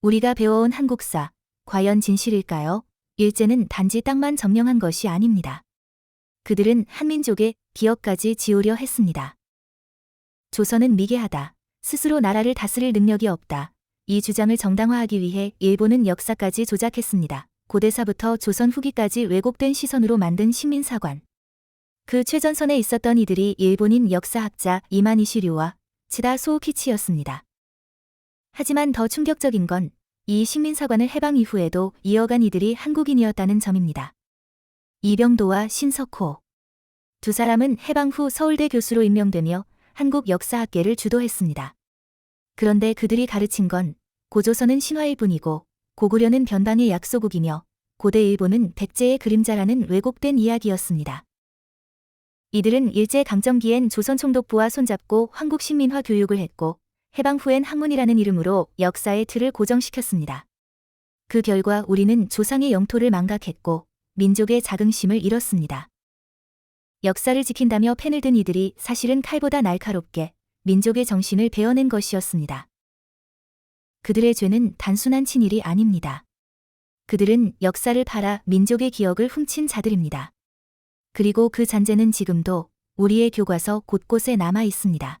우리가 배워온 한국사, 과연 진실일까요? 일제는 단지 땅만 점령한 것이 아닙니다. 그들은 한민족의 기업까지 지우려 했습니다. 조선은 미개하다. 스스로 나라를 다스릴 능력이 없다. 이 주장을 정당화하기 위해 일본은 역사까지 조작했습니다. 고대사부터 조선 후기까지 왜곡된 시선으로 만든 식민사관. 그 최전선에 있었던 이들이 일본인 역사학자 이마니시류와 치다 소우키치였습니다. 하지만 더 충격적인 건 이 식민사관을 해방 이후에도 이어간 이들이 한국인이었다는 점입니다. 이병도와 신석호. 두 사람은 해방 후 서울대 교수로 임명되며 한국 역사학계를 주도했습니다. 그런데 그들이 가르친 건 고조선은 신화일 뿐이고 고구려는 변방의 약소국이며 고대 일본은 백제의 그림자라는 왜곡된 이야기였습니다. 이들은 일제 강점기엔 조선 총독부와 손잡고 한국 식민화 교육을 했고 해방 후엔 학문이라는 이름으로 역사의 틀을 고정시켰습니다. 그 결과 우리는 조상의 영토를 망각했고 민족의 자긍심을 잃었습니다. 역사를 지킨다며 펜을 든 이들이 사실은 칼보다 날카롭게 민족의 정신을 베어낸 것이었습니다. 그들의 죄는 단순한 친일이 아닙니다. 그들은 역사를 팔아 민족의 기억을 훔친 자들입니다. 그리고 그 잔재는 지금도 우리의 교과서 곳곳에 남아 있습니다.